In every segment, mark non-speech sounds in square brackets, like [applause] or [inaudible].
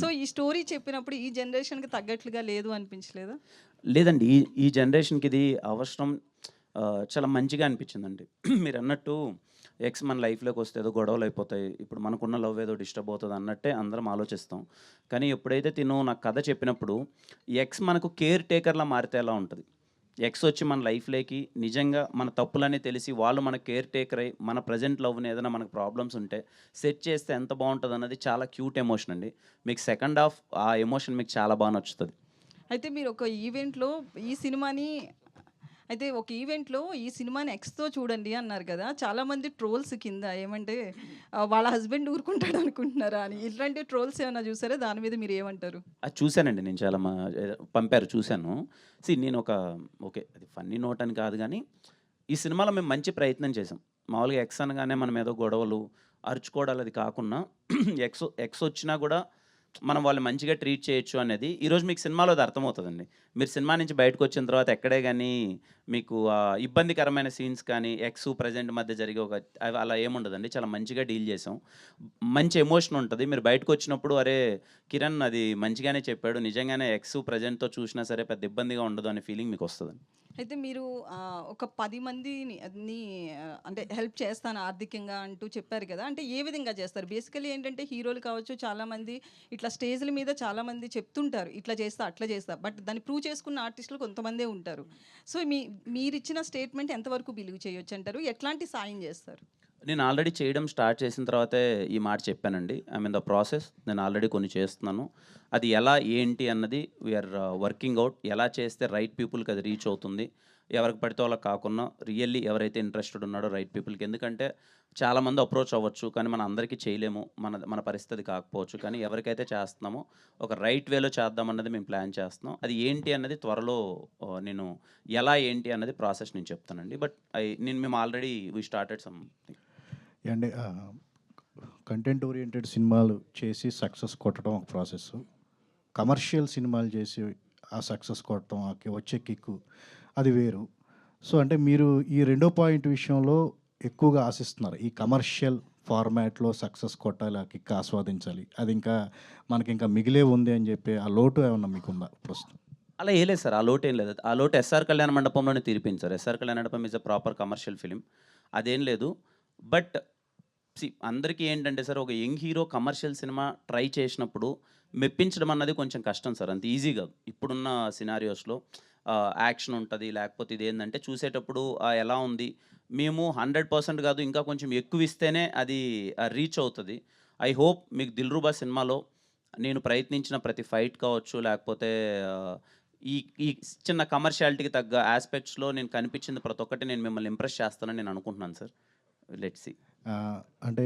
So ఈ story చెప్పినప్పుడు ఈ జనరేషన్కి తగ్గట్లుగా లేదు అనిపించలేదా? లేదండి. ఈ ఈ జనరేషన్కి ఇది అవసరం చాలా మంచిగా అనిపించిందండి. [clears throat] మీరు అన్నట్టు ఎక్స్ మన లైఫ్లోకి వస్తే ఏదో గొడవలు అయిపోతాయి. ఇప్పుడు మనకున్న లవ్ ఏదో డిస్టర్బ్ అవుతుంది అన్నట్టే అందరం ఆలోచిస్తాం. కానీ ఎప్పుడైతే తిను నాకు కథ చెప్పినప్పుడు ఎక్స్ మనకు కేర్ టేకర్లా మారితే ఎలా ఉంటుంది? ఎక్స్ వచ్చి మన లైఫ్లోకి నిజంగా మన తప్పులని తెలిసి వాళ్ళు మన కేర్ టేకర్ అయ్యి మన ప్రజెంట్ లవ్ని ఏదైనా మనకు ప్రాబ్లమ్స్ ఉంటే సెట్ చేస్తే ఎంత బాగుంటుంది అన్నది చాలా క్యూట్ ఎమోషన్ అండి. మీకు సెకండ్ హాఫ్ ఆ ఎమోషన్ మీకు చాలా బాగా నచ్చుతుంది. అయితే మీరు ఒక ఈవెంట్లో ఈ సినిమాని అయితే ఒక ఈవెంట్లో ఈ సినిమాని ఎక్స్తో చూడండి అన్నారు కదా. చాలామంది ట్రోల్స్ కింద ఏమంటే వాళ్ళ హస్బెండ్ ఊరుకుంటాడు అనుకుంటున్నారా? అని. ఇట్లాంటి ట్రోల్స్ ఏమైనా చూసారా? దాని మీద మీరు ఏమంటారు? అది చూశానండి. నేను చాలా మా పంపారు చూశాను. సి నేను ఒక ఓకే అది ఫన్నీ నోట్ అని కాదు కానీ ఈ సినిమాలో మేము మంచి ప్రయత్నం చేసాం మామూలుగా ఎక్స్ అనగానే మనం ఏదో గొడవలు అరుచుకోవడాలు అది కాకుండా ఎక్స్ ఎక్స్ వచ్చినా కూడా మనం వాళ్ళు మంచిగా ట్రీట్ చేయొచ్చు అనేది ఈరోజు మీకు సినిమాలో అది అర్థమవుతుందండి. మీరు సినిమా నుంచి బయటకు వచ్చిన తర్వాత ఎక్కడే కానీ మీకు ఇబ్బందికరమైన సీన్స్ కానీ ఎక్స్ ప్రజెంట్ మధ్య జరిగే ఒక అలా ఏముండదండి. చాలా మంచిగా డీల్ చేసాం. మంచి ఎమోషన్ ఉంటుంది. మీరు బయటకు వచ్చినప్పుడు అరే కిరణ్ అది మంచిగానే చెప్పాడు. నిజంగానే ఎక్స్ ప్రజెంట్తో చూసినా సరే పెద్ద ఇబ్బందిగా ఉండదు అనే ఫీలింగ్ మీకు వస్తుంది అయితే మీరు ఒక పది మందిని అంటే హెల్ప్ చేస్తాను ఆర్థికంగా అంటూ చెప్పారు కదా. అంటే ఏ విధంగా చేస్తారు? బేసికలీ ఏంటంటే హీరోలు కావచ్చు చాలామంది ఇట్లా ఇట్లా స్టేజ్ల మీద చాలామంది చెప్తుంటారు ఇట్లా చేస్తా అట్లా చేస్తా. బట్ దాన్ని ప్రూవ్ చేసుకున్న ఆర్టిస్టులు కొంతమందే ఉంటారు. సో మీ మీరు ఇచ్చిన స్టేట్మెంట్ ఎంతవరకు బిలీవ్ చేయొచ్చు అంటారు? ఎట్లాంటి సాయం చేస్తారు? నేను ఆల్రెడీ చేయడం స్టార్ట్ చేసిన తర్వాతే ఈ మాట చెప్పానండి. ఐ మీన్ ద ప్రాసెస్ నేను ఆల్రెడీ కొన్ని చేస్తున్నాను. అది ఎలా ఏంటి అన్నది వీఆర్ వర్కింగ్ అవుట్. ఎలా చేస్తే రైట్ పీపుల్కి అది రీచ్ అవుతుంది. ఎవరికి పడితే వాళ్ళకి కాకుండా రియల్లీ ఎవరైతే ఇంట్రెస్టెడ్ ఉన్నాడో రైట్ పీపుల్కి. ఎందుకంటే చాలామంది అప్రోచ్ అవ్వచ్చు కానీ మన అందరికీ చేయలేము మన మన పరిస్థితి కాకపోవచ్చు. కానీ ఎవరికైతే చేస్తున్నామో ఒక రైట్ వేలో చేద్దామన్నది మేము ప్లాన్ చేస్తున్నాం. అది ఏంటి అన్నది త్వరలో నేను ఎలా ఏంటి అన్నది ప్రాసెస్ నేను చెప్తానండి. బట్ ఐ నేను మేము already we started something and content oriented సినిమాలు చేసి సక్సెస్ కొట్టడం ఒక ప్రాసెస్ కమర్షియల్ సినిమాలు చేసి ఆ సక్సెస్ కొట్టడం ఆ వచ్చే కిక్కు. అది వేరు. సో అంటే మీరు ఈ రెండో పాయింట్ విషయంలో ఎక్కువగా ఆశిస్తున్నారు. ఈ కమర్షియల్ ఫార్మాట్లో సక్సెస్ కొట్టాలి ఆ కిక్ ఆస్వాదించాలి. అది ఇంకా మనకి ఇంకా మిగిలే ఉంది అని చెప్పి ఆ లోటు ఏమన్నా మీకుందా ప్రస్తుతం? అలా ఏలేదు సార్. ఆ లోటు ఏం లేదు. ఆ లోటు ఎస్ఆర్ కళ్యాణ మండపంలోనే తీరిపోయింది sir. S R Kalyana Mandapam is a proper commercial film అదేం లేదు. బట్ సి అందరికీ ఏంటంటే సార్ ఒక young hero commercial cinema try చేసినప్పుడు మెప్పించడం అన్నది కొంచెం కష్టం సార్. అంత ఈజీగా ఇప్పుడున్న సినారియోస్లో యాక్షన్ ఉంటుంది. లేకపోతే ఇది ఏంటంటే చూసేటప్పుడు ఎలా ఉంది? మేము హండ్రెడ్ పర్సెంట్ కాదు ఇంకా కొంచెం ఎక్కువ ఇస్తేనే అది రీచ్ అవుతుంది. ఐ హోప్ మీకు దిల్రుబా సినిమాలో నేను ప్రయత్నించిన ప్రతి ఫైట్ కావచ్చు లేకపోతే ఈ ఈ చిన్న కమర్షియాలిటీకి తగ్గ ఆస్పెక్ట్స్లో నేను కనిపించింది ప్రతి ఒక్కటి నేను మిమ్మల్ని ఇంప్రెస్ చేస్తానని నేను అనుకుంటున్నాను సార్. Let see. అంటే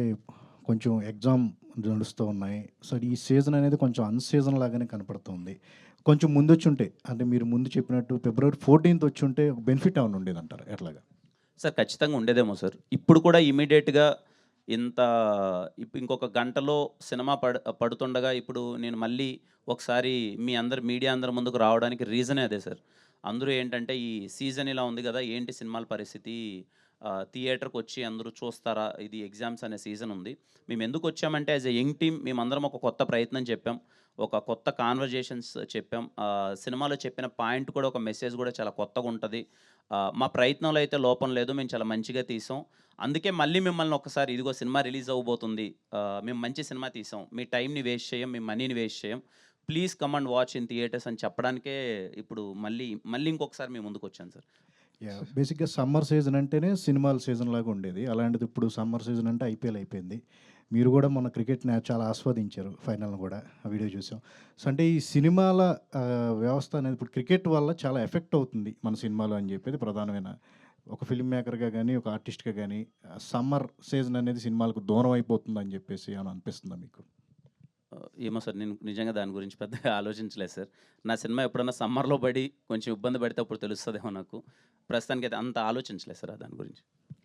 కొంచెం ఎగ్జామ్ నడుస్తూ ఉన్నాయి. సో ఈ సీజన్ అనేది కొంచెం అన్సీజన్ లాగానే కనపడుతుంది. కొంచెం ముందు వచ్చి ఉంటే అంటే మీరు ముందు చెప్పినట్టు ఫిబ్రవరి ఫోర్టీన్త్ వచ్చి ఉంటే బెనిఫిట్ ఏమైనా ఉండేది అంటారు ఎట్లాగా? సార్ ఖచ్చితంగా ఉండేదేమో సార్. ఇప్పుడు కూడా ఇమీడియట్గా ఇంత ఇంకొక గంటలో సినిమా పడ పడుతుండగా ఇప్పుడు నేను మళ్ళీ ఒకసారి మీ అందరు మీడియా అందరి ముందుకు రావడానికి రీజనే అదే సార్. అందరూ ఏంటంటే ఈ సీజన్ ఇలా ఉంది కదా ఏంటి సినిమాల పరిస్థితి? థియేటర్కి వచ్చి అందరూ చూస్తారా? ఇది ఎగ్జామ్స్ అనే సీజన్ ఉంది. మేము ఎందుకు వచ్చామంటే యాజ్ ఎ యంగ్ టీమ్ మేమందరం ఒక కొత్త ప్రయత్నం చెప్పాం. ఒక కొత్త కాన్వర్జేషన్స్ చెప్పాం. సినిమాలో చెప్పిన పాయింట్ కూడా ఒక మెసేజ్ కూడా చాలా కొత్తగా ఉంటుంది. మా ప్రయత్నంలో అయితే లోపం లేదు. మేము చాలా మంచిగా తీసాం. అందుకే మళ్ళీ మిమ్మల్ని ఒకసారి ఇదిగో సినిమా రిలీజ్ అవ్వబోతుంది. మేము మంచి సినిమా తీసాం. మీ టైంని వేస్ట్ చేయం మీ మనీని వేస్ట్ చేయం. Please come and watch in theatres అని చెప్పడానికే ఇప్పుడు మళ్ళీ మళ్ళీ ఇంకొకసారి మేము ముందుకు వచ్చాను సార్ బేసిక్గా సమ్మర్ సీజన్ అంటేనే సినిమాల సీజన్ లాగా ఉండేది. అలాంటిది ఇప్పుడు సమ్మర్ సీజన్ అంటే ఐపీఎల్ అయిపోయింది. మీరు కూడా మన క్రికెట్ని చాలా ఆస్వాదించారు ఫైనల్ కూడా ఆ వీడియో చూసాం. సో అంటే ఈ సినిమాల వ్యవస్థ అనేది ఇప్పుడు క్రికెట్ వల్ల చాలా ఎఫెక్ట్ అవుతుంది మన సినిమాలు అని చెప్పేది ప్రధానమైన. ఒక ఫిల్మ్ మేకర్గా కానీ ఒక ఆర్టిస్ట్గా కానీ సమ్మర్ సీజన్ అనేది సినిమాలకు దూరం అయిపోతుంది అని చెప్పేసి అని అనిపిస్తుందా మీకు? ఏమో సార్ నేను నిజంగా దాని గురించి పెద్దగా ఆలోచించలేదు సార్. నా సినిమా ఎప్పుడన్నా సమ్మర్లో పడి కొంచెం ఇబ్బంది పడితే అప్పుడు తెలుస్తుందేమో నాకు. ప్రస్తుతానికి అయితే అంత ఆలోచించలేదు సార్ దాని గురించి.